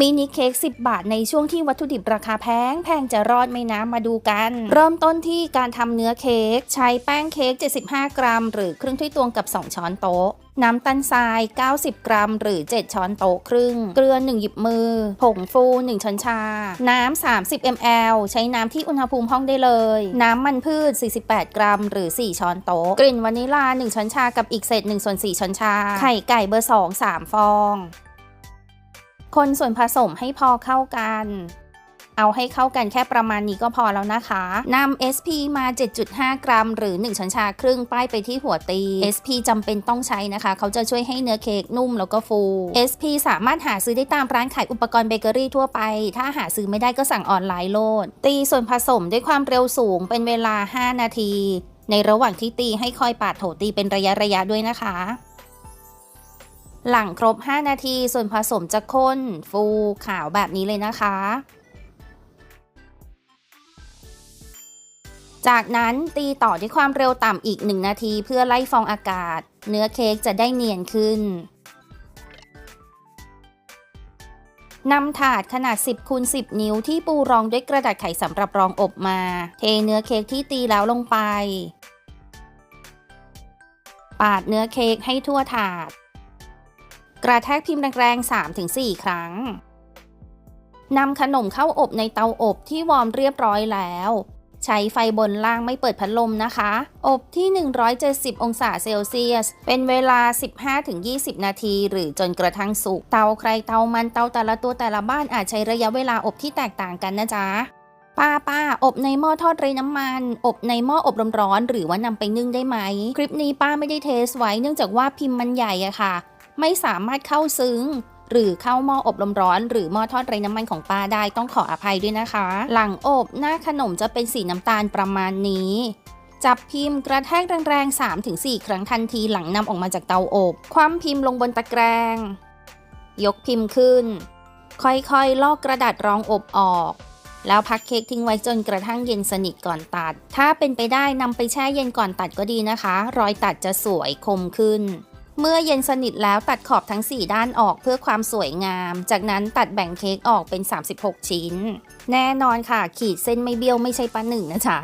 มินิเค้ก10 บาทในช่วงที่วัตถุดิบราคาแพงแพงจะรอดไหมนะมาดูกัน เริ่มต้นที่การทำเนื้อเค้กใช้แป้งเค้ก75 กรัม หรือครึ่งถ้วยตวงกับ 2 ช้อนโต๊ะ น้ำตาลทราย 90 กรัม หรือ 7 ช้อนโต๊ะครึ่ง เกลือ 1 หยิบมือ ผงฟู 1 ช้อนชา น้ำ 30 ml ใช้น้ำที่อุณหภูมิห้องได้เลย น้ำมันพืช 48 กรัม หรือ 4 ช้อนโต๊ะ กลิ่นวานิลลา1 ช้อนชา กับอีกเศษ1ส่วน4ช้อนชา ไข่ไก่เบอร์ 2 3 ฟอง คนส่วนผสมให้พอเข้ากัน เอาให้เข้ากันแค่ประมาณนี้ก็พอแล้วนะคะนำ SP มา 7.5 กรัม หรือ 1ช้อนชาครึ่งป้ายไปที่หัวตี SP จำเป็นต้องใช้นะคะ เขาจะช่วยให้เนื้อเค้กนุ่มแล้วก็ฟู SP สามารถหาซื้อได้ตามร้านขายอุปกรณ์เบเกอรี่ทั่วไป ถ้าหาซื้อไม่ได้ก็สั่งออนไลน์โลด ตีส่วนผสมด้วยความเร็วสูงเป็นเวลา 5 นาที ในระหว่างที่ตีให้คอยปาดโถตีเป็นระยะระยะด้วยนะคะ หลังครบ 5 นาทีส่วนผสมจะข้น ฟูขาวแบบนี้เลยนะคะ จากนั้นตีต่อด้วยความเร็วต่ำอีก 1 นาทีเพื่อไล่ฟองอากาศ เนื้อเค้กจะได้เนียนขึ้นนำถาดขนาด 10คูณ10 นิ้วที่ปูรองด้วยกระดาษไขสำหรับรองอบมา เทเนื้อเค้กที่ตีแล้วลงไป ปาดเนื้อเค้กให้ทั่วถาด กระแทกพิมพ์แรงๆ 3-4 ครั้งนำขนมเข้าอบในเตาอบที่วอร์มเรียบร้อยแล้ว ใช้ไฟบนล่างไม่เปิดพัดลมนะคะ อบที่ 170 องศาเซลเซียส เป็นเวลา 15-20 นาที หรือจนกระทั่งสุก เตาใครเตามันเตาแต่ละตัวแต่ละบ้านอาจใช้ระยะเวลาอบที่แตกต่างกันนะจ๊ะป้าป้าอบในหม้อทอดไร้น้ำมัน อบในหม้ออบลมร้อน หรือว่านำไปนึ่งได้ไหม คลิปนี้ป้าไม่ได้เทสไว้เนื่องจากว่าพิมพ์มันใหญ่อะค่ะ ไม่สามารถเข้าซึ้ง หรือเข้าหม้ออบลมร้อน หรือหม้อทอดไร้น้ำมันของป้าได้ต้องขออภัยด้วยนะคะ หลังอบหน้าขนมจะเป็นสีน้ำตาลประมาณนี้ จับพิมพ์กระแทกแรงๆ 3-4 ครั้งทันทีหลังนำออกมาจากเตาอบ คว่ำพิมพ์ลงบนตะแกรงยกพิมพ์ขึ้น ค่อยๆ ลอกกระดาษรองอบออก แล้วพักเค้กทิ้งไว้จนกระทั่งเย็นสนิทก่อนตัด ถ้าเป็นไปได้นำไปแช่เย็นก่อนตัดก็ดีนะคะ รอยตัดจะสวยคมขึ้น เมื่อเย็นสนิทแล้วตัดขอบทั้ง 4 ด้านออกเพื่อความสวยงาม จากนั้นตัดแบ่งเค้กออกเป็น 36 ชิ้น แน่นอนค่ะ ขีดเส้นไม่เบี้ยวไม่ใช่ปลาหนึ่งนะจ๊ะ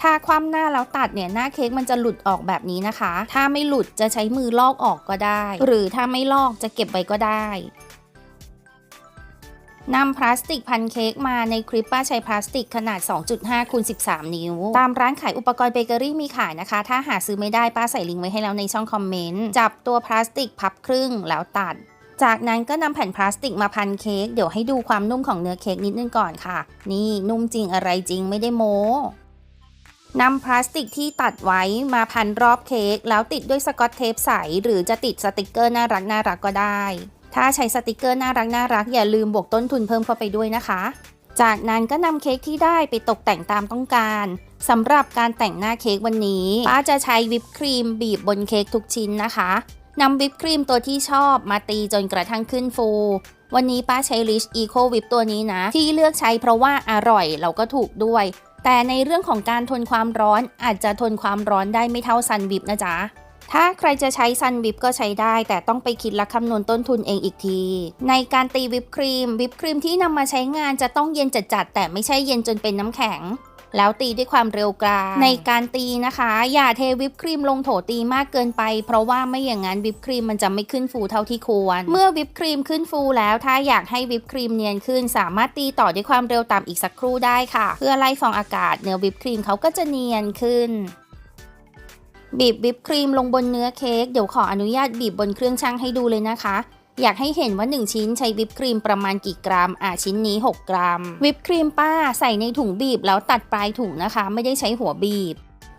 ถ้าคว่ำหน้าแล้วตัดเนี่ยหน้าเค้กมันจะหลุดออกแบบนี้นะคะ ถ้าไม่หลุดจะใช้มือลอกออกก็ได้ หรือถ้าไม่ลอกจะเก็บไว้ก็ได้ นำพลาสติกพันเค้กมาในคลิปป้าใช้พลาสติกขนาด 2.5คูณ13 นิ้ว ตามร้านขายอุปกรณ์เบเกอรี่มีขายนะคะ ถ้าหาซื้อไม่ได้ป้าใส่ลิงก์ไว้ให้แล้วในช่องคอมเมนต์ จับตัวพลาสติกพับครึ่งแล้วตัด จากนั้นก็นำแผ่นพลาสติกมาพันเค้ก เดี๋ยวให้ดูความนุ่มของเนื้อเค้กนิดนึงก่อนค่ะ นี่นุ่มจริงอะไรจริงไม่ได้โม้นำพลาสติกที่ตัดไว้มาพันรอบเค้กแล้วติดด้วยสกอตเทปใส หรือจะติดสติกเกอร์น่ารักน่ารักก็ได้ ถ้าใช้สติกเกอร์น่ารักน่ารักอย่าลืมบวกต้นทุนเพิ่มเข้าไปด้วยนะคะ จากนั้นก็นำเค้กที่ได้ไปตกแต่งตามต้องการสำหรับการแต่งหน้าเค้กวันนี้ป้าจะใช้วิปครีมบีบบนเค้กทุกชิ้นนะคะนำวิปครีมตัวที่ชอบมาตีจนกระทั่งขึ้นฟู วันนี้ป้าใช้ Rich Eco Whip ตัวนี้นะ ที่เลือกใช้เพราะว่าอร่อยแล้วก็ถูกด้วย แต่ในเรื่องของการทนความร้อนอาจจะทนความร้อนได้ไม่เท่าซันวิปนะจ๊ะ ถ้าใครจะใช้ซันวิปก็ใช้ได้ แต่ต้องไปคิดและคำนวณต้นทุนเองอีกที ในการตีวิปครีม วิปครีมที่นำมาใช้งานจะต้องเย็นจัดๆแต่ไม่ใช่เย็นจนเป็นน้ำแข็งแล้วตีด้วยความเร็วกลาง ในการตีนะคะ อย่าเทวิปครีมลงโถตีมากเกินไป เพราะว่าไม่อย่างนั้นวิปครีมมันจะไม่ขึ้นฟูเท่าที่ควร เมื่อวิปครีมขึ้นฟูแล้วถ้าอยากให้วิปครีมเนียนขึ้น สามารถตีต่อด้วยความเร็วต่ำอีกสักครู่ได้ค่ะ เพื่อไล่ฟองอากาศเนื้อวิปครีมเขาก็จะเนียนขึ้น บีบวิปครีมลงบนเนื้อเค้กเดี๋ยวขออนุญาตบีบบนเครื่องชั่งให้ดูเลยนะคะ อยากให้เห็นว่า 1 ชิ้นใช้วิปครีมประมาณกี่กรัม อ่าชิ้นนี้ 6 กรัม วิปครีมป้าใส่ในถุงบีบแล้วตัดปลายถุงนะคะ ไม่ได้ใช้หัวบีบ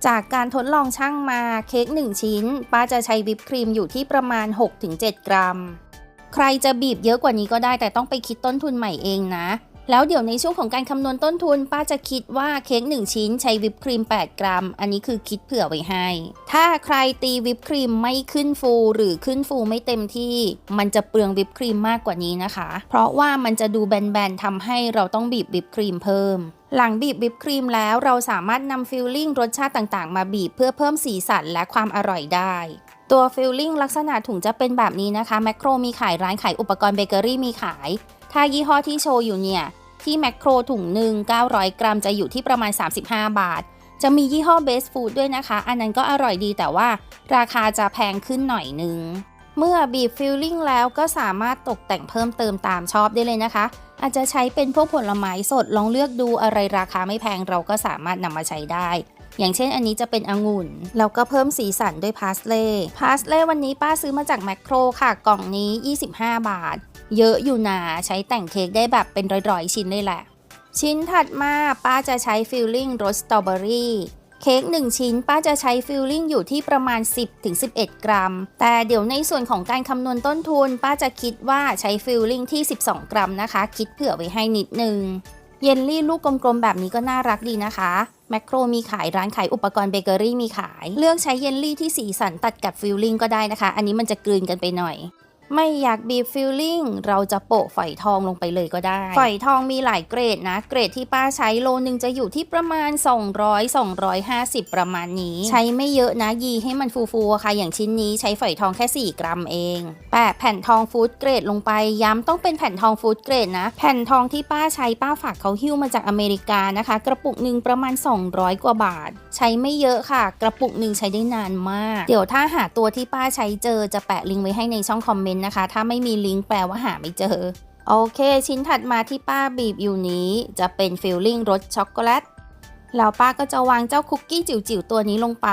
จากการทดลองชั่งมาเค้ก1 ชิ้น ป้าจะใช้วิปครีมอยู่ที่ประมาณ 6-7 กรัม ใครจะบีบเยอะกว่านี้ก็ได้แต่ต้องไปคิดต้นทุนใหม่เองนะ แล้วเดี๋ยวในช่วงของการคำนวณต้นทุน ป้าจะคิดว่าเค้ก1 ชิ้นใช้วิปครีม 8 กรัม อันนี้คือคิดเผื่อไว้ให้ ถ้าใครตีวิปครีมไม่ขึ้นฟูหรือขึ้นฟูไม่เต็มที่ มันจะเปลืองวิปครีมมากกว่านี้นะคะ เพราะว่ามันจะดูแบนๆทำให้เราต้องบีบวิปครีมเพิ่มหลังบีบวิปครีมแล้วเราสามารถนำฟิลลิ่งรสชาติต่างๆ มาบีบเพื่อเพิ่มสีสันและความอร่อยได้ ตัวฟิลลิ่งลักษณะถุงจะเป็นแบบนี้นะคะแมคโครมีขายร้านขายอุปกรณ์เบเกอรี่มีขาย ถ้ายี่ห้อที่โชว์อยู่เนี่ย ที่แมคโครถุงหนึ่ง900 กรัมจะอยู่ที่ประมาณ 35 บาท จะมียี่ห้อเบสฟูดด้วยนะคะ อันนั้นก็อร่อยดีแต่ว่าราคาจะแพงขึ้นหน่อยนึง เมื่อบีบฟิลลิ่งแล้วก็สามารถตกแต่งเพิ่มเติมตามชอบได้เลยนะคะ อาจจะใช้เป็นพวกผลไม้สดลองเลือกดูอะไรราคาไม่แพงเราก็สามารถนำมาใช้ได้ อย่างเช่นอันนี้จะเป็นองุ่น แล้วก็เพิ่มสีสันด้วยพาสเล่พาสเล่วันนี้ป้าซื้อมาจากแมคโครค่ะ กล่องนี้ 25 บาท เยอะอยู่นะใช้แต่งเค้กได้แบบเป็นร้อยๆ ชิ้นเลยแหละ ชิ้นถัดมาป้าจะใช้ฟิลลิ่งรสสตรอเบอรี่เค้ก1 ชิ้นป้าจะใช้ฟิลลิ่งอยู่ที่ประมาณ 10-11 กรัม แต่เดี๋ยวในส่วนของการคำนวณต้นทุน ป้าจะคิดว่าใช้ฟิลลิ่งที่ 12 กรัมนะคะ คิดเผื่อไว้ให้นิดนึง เยลลี่ลูกกลมๆ แบบนี้ก็น่ารักดีนะคะแมคโครมีขายร้านขายอุปกรณ์เบเกอรี่มีขาย เลือกใช้เยลลี่ที่สีสันตัดกับฟิลลิ่งก็ได้นะคะ อันนี้มันจะกลืนกันไปหน่อย ไม่อยากบีบฟิลลิ่งเราจะโปะฝอยทองลงไปเลยก็ได้ ฝอยทองมีหลายเกรดนะ เกรดที่ป้าใช้โลนึงจะอยู่ที่ประมาณ 200 250 ประมาณนี้ ใช้ไม่เยอะนะยีให้มันฟูๆค่ะ อย่างชิ้นนี้ใช้ฝอยทองแค่ 4 กรัมเองแปะแผ่นทองฟูดเกรดลงไปย้ำต้องเป็นแผ่นทองฟูดเกรดนะ แผ่นทองที่ป้าใช้ป้าฝากเขาหิ้วมาจากอเมริกานะคะ กระปุกหนึ่งประมาณ 200 กว่าบาท ใช้ไม่เยอะค่ะ กระปุกหนึ่งใช้ได้นานมาก เดี๋ยวถ้าหาตัวที่ป้าใช้เจอจะแปะลิงก์ไว้ให้ในช่องคอมเมนต์นะคะ ถ้าไม่มีลิงก์แปลว่าหาไม่เจอ โอเค ชิ้นถัดมาที่ป้าบีบอยู่นี้จะเป็นฟิลลิ่งรสช็อกโกแลตแล้วป้าก็จะวางเจ้าคุกกี้จิ๋วๆตัวนี้ลงไป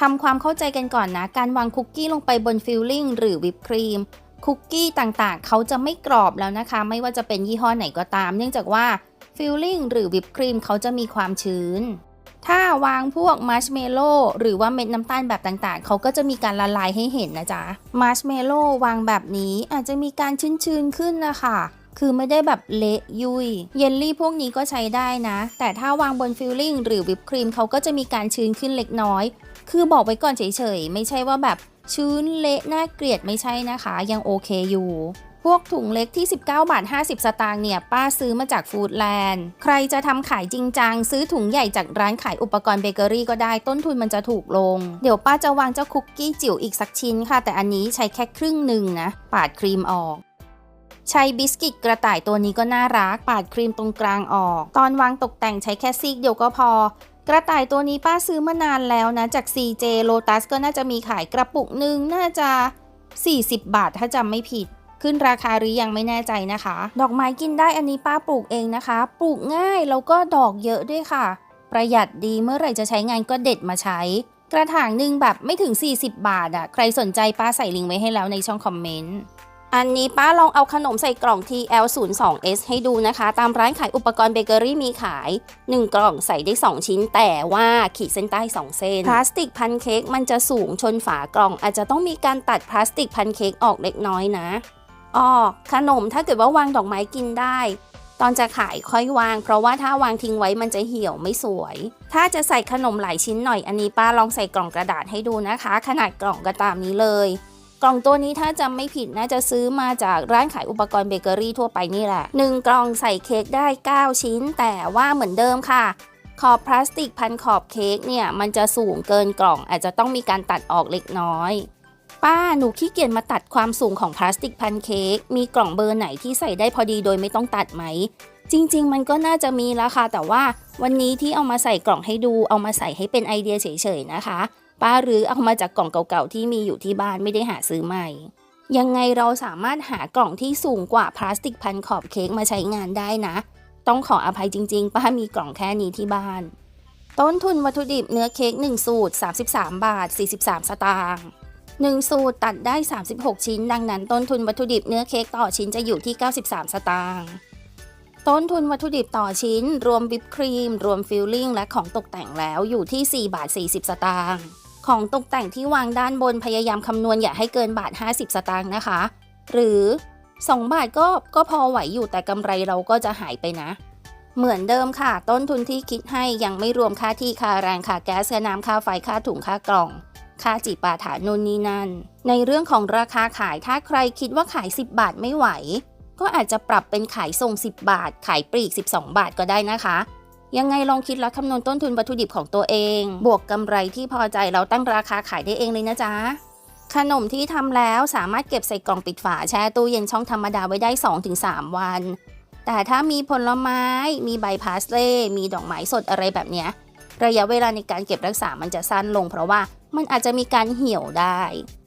ทำความเข้าใจกันก่อนนะ การวางคุกกี้ลงไปบนฟิลลิ่งหรือวิปครีมคุกกี้ต่างๆ เขาจะไม่กรอบแล้วนะคะ ไม่ว่าจะเป็นยี่ห้อไหนก็ตาม เนื่องจากว่าฟิลลิ่งหรือวิปครีมเขาจะมีความชื้น ถ้าวางพวกมัชเมลโล่หรือว่าเม็ดน้ำตาลแบบต่างๆ เขาก็จะมีการละลายให้เห็นนะจ๊ะมัชเมลโล่วางแบบนี้อาจจะมีการชื้นๆขึ้นนะคะคือไม่ได้แบบเละยุยเยลลี่พวกนี้ก็ใช้ได้นะ แต่ถ้าวางบนฟิลลิ่งหรือวิปครีมเขาก็จะมีการชื้นขึ้นเล็กน้อย คือบอกไว้ก่อนเฉยๆ ไม่ใช่ว่าแบบชื้นเละน่าเกลียดไม่ใช่นะคะ ยังโอเคอยู่ พวกถุงเล็กที่ 19 บาท 50 สตางค์เนี่ย ป้าซื้อมาจากฟู้ดแลนด์ ใครจะทำขายจริงจัง ซื้อถุงใหญ่จากร้านขายอุปกรณ์เบเกอรี่ก็ได้ ต้นทุนมันจะถูกลง เดี๋ยวป้าจะวางเจ้าคุกกี้จิ๋วอีกสักชิ้นค่ะ แต่อันนี้ใช้แค่ครึ่งหนึ่งนะ ปาดครีมออกใช้บิสกิตกระต่ายตัวนี้ก็น่ารัก ปาดครีมตรงกลางออก ตอนวางตกแต่งใช้แค่ซีกเดียวก็พอ กระต่ายตัวนี้ป้าซื้อมานานแล้วนะ จาก CJ Lotus ก็น่าจะมีขายกระปุกหนึ่งน่าจะ 40 บาทถ้าจำไม่ผิด ขึ้นราคาหรือยังไม่แน่ใจนะคะ ดอกไม้กินได้อันนี้ป้าปลูกเองนะคะ ปลูกง่ายแล้วก็ดอกเยอะด้วยค่ะ ประหยัดดีเมื่อไหร่จะใช้งานก็เด็ดมาใช้ กระถางหนึ่งแบบไม่ถึง 40 บาทอะ่ะใครสนใจป้าใส่ลิงก์ไว้ให้แล้วในช่องคอมเมนต์อันนี้ป้าลองเอาขนมใส่กล่อง TL02S ให้ดูนะคะ ตามร้านขายอุปกรณ์เบเกอรี่มีขาย 1 กล่องใส่ได้ 2 ชิ้น แต่ว่าขีดเส้นใต้ 2 เส้น พลาสติกพันเค้กมันจะสูงชนฝากล่อง อาจจะต้องมีการตัดพลาสติกพันเค้กออกเล็กน้อยนะ อ๋อขนมถ้าเกิดว่าวางดอกไม้กินได้ ตอนจะขายค่อยวาง เพราะว่าถ้าวางทิ้งไว้มันจะเหี่ยวไม่สวย ถ้าจะใส่ขนมหลายชิ้นหน่อยอันนี้ป้าลองใส่กล่องกระดาษให้ดูนะคะ ขนาดกล่องก็ตามนี้เลย กล่องตัวนี้ถ้าจำไม่ผิดน่าจะซื้อมาจากร้านขายอุปกรณ์เบเกอรี่ทั่วไปนี่แหละ 1 กล่องใส่เค้กได้ 9 ชิ้น แต่ว่าเหมือนเดิมค่ะขอบพลาสติกพันขอบเค้กเนี่ยมันจะสูงเกินกล่องอาจจะต้องมีการตัดออกเล็กน้อย ป้าหนูขี้เกียจมาตัดความสูงของพลาสติกพันเค้กมีกล่องเบอร์ไหนที่ใส่ได้พอดีโดยไม่ต้องตัดไหม จริง ๆ มันก็น่าจะมีแล้วค่ะแต่ว่าวันนี้ที่เอามาใส่กล่องให้ดูเอามาใส่ให้เป็นไอเดียเฉยๆนะคะ ป้าหรือเอามาจากกล่องเก่าๆที่มีอยู่ที่บ้านไม่ได้หาซื้อใหม่ ยังไงเราสามารถหากล่องที่สูงกว่าพลาสติกพันขอบเค้กมาใช้งานได้นะ ต้องขออภัยจริง ๆ ป้ามีกล่องแค่นี้ที่บ้าน ต้นทุนวัตถุดิบเนื้อเค้ก1สูตร 33 บาท 43 สตางค์ 1 สูตรตัดได้ 36 ชิ้น ดังนั้นต้นทุนวัตถุดิบเนื้อเค้กต่อชิ้นจะอยู่ที่ 93 สตางค์ต้นทุนวัตถุดิบต่อชิ้น รวมวิปครีม รวมฟิลลิ่งและของตกแต่งแล้วอยู่ที่ 4 บาท 40 สตางค์ของตกแต่งที่วางด้านบนพยายามคำนวณอย่าให้เกินบาท 50 สตางค์นะคะ หรือ 2 บาทก็ก็พอไหวอยู่แต่กำไรเราก็จะหายไปนะ เหมือนเดิมค่ะ ต้นทุนที่คิดให้ยังไม่รวมค่าที่ค่าแรงค่าแก๊สค่าน้ำค่าไฟค่าถุงค่ากล่อง ค่าจิปาถานนนี่นั่น ในเรื่องของราคาขายถ้าใครคิดว่าขาย 10 บาทไม่ไหว ก็อาจจะปรับเป็นขายส่ง 10 บาท ขายปลีก 12 บาทก็ได้นะคะ ยังไงลองคิดและคำนวณต้นทุนวัตถุดิบของตัวเอง บวกกำไรที่พอใจเราตั้งราคาขายได้เองเลยนะจ๊ะขนมที่ทำแล้วสามารถเก็บใส่กล่องปิดฝาแช่ตู้เย็นช่องธรรมดาไว้ได้ 2-3 วัน แต่ถ้ามีผลไม้ มีใบพาสเล่ มีดอกไม้สดอะไรแบบนี้ระยะเวลาในการเก็บรักษามันจะสั้นลงเพราะว่า มันอาจจะมีการเหี่ยวได้